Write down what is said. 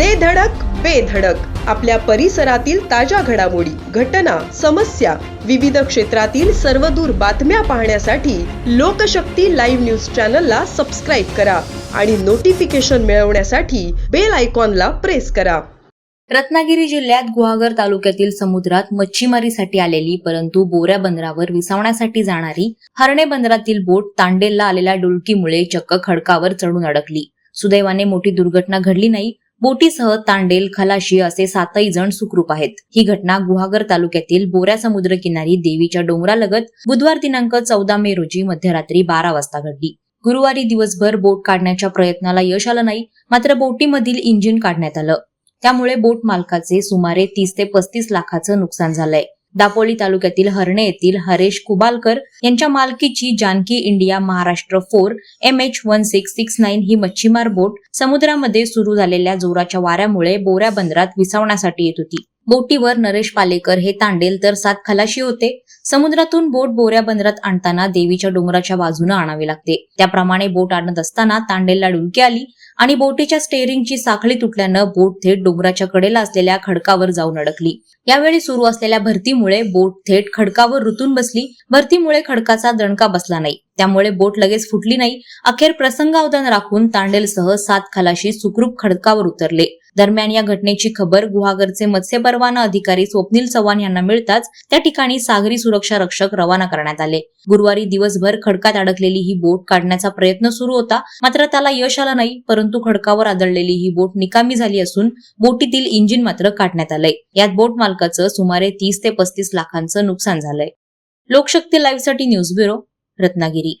दे धडक बेधडक आपल्या परिसरातील ताज्या घडामोडी घटना समस्या विविध क्षेत्रातील सर्वदूर बातम्या पाहण्यासाठी लोकशक्ती लाईव्ह न्यूज चॅनलला सबस्क्राईब करा आणि नोटिफिकेशन मिळवण्यासाठी बेल आयकॉनला प्रेस करा. रत्नागिरी जिल्ह्यात गुहागर तालुक्यातील समुद्रात मच्छीमारीसाठी आलेली परंतु बोऱ्या बंदरावर विसावण्यासाठी जाणारी हरणे बंदरातील बोट तांडेलला आलेल्या डुलकीमुळे चक्क खडकावर चढून अडकली. सुदैवाने मोठी दुर्घटना घडली नाही बोटीसह तांडेल खलाशी असे सातही जण सुखरूप आहेत. ही घटना गुहागर तालुक्यातील बोऱ्या समुद्र किनारी देवीच्या डोंगरालगत बुधवार दिनांक चौदा मे रोजी मध्यरात्री बारा वाजता घडली. गुरुवारी दिवसभर बोट काढण्याच्या प्रयत्नाला यश आलं नाही मात्र बोटीमधील इंजिन काढण्यात आलं. त्यामुळे बोट मालकाचे सुमारे तीस ते पस्तीस लाखाचं नुकसान झालंय. दापोली तालुक्यातील हरणे येथील हरेश कुबालकर यांच्या मालकीची Janaki India Maharashtra four M H one six six nine ही मच्छीमार बोट समुद्रामध्ये सुरू झालेल्या जोराच्या वाऱ्यामुळे बोऱ्या बंदरात विसावण्यासाठी येत होती. बोटीवर नरेश पालेकर हे तांडेल तर सात खलाशी होते. समुद्रातून बोट बोऱ्या बंदरात आणताना देवीच्या डोंगराच्या बाजूने आणावी लागते. त्याप्रमाणे बोट आणत असताना तांडेलला डुलकी आली आणि बोटीच्या स्टेअरिंगची साखळी तुटल्यानं बोट थेट डोंगराच्या कडेला असलेल्या खडकावर जाऊन अडकली. यावेळी सुरू असलेल्या भरतीमुळे बोट थेट खडकावर रुतून बसली. भरतीमुळे खडकाचा दणका बसला नाही. त्यामुळे बोट लगेच फुटली नाही. अखेर प्रसंगावधान राखून तांडेलसह सात खलाशी सुखरूप खडकावर उतरले. दरम्यान या घटनेची खबर गुहागरचे मत्स्य परवाना अधिकारी स्वप्नील चव्हाण यांना मिळताच त्या ठिकाणी सागरी सुरक्षा रक्षक रवाना करण्यात आले. गुरुवारी दिवसभर खडकात अडकलेली ही बोट काढण्याचा प्रयत्न सुरू होता. मात्र त्याला यश आलं नाही परंतु खडकावर आदळलेली ही बोट निकामी झाली असून बोटीतील इंजिन मात्र काढण्यात आलंय. यात बोट मालकाचं सुमारे तीस ते पस्तीस लाखांचं नुकसान झालंय. लोकशक्ती लाईव्हसाठी न्यूज ब्युरो रत्नागिरी.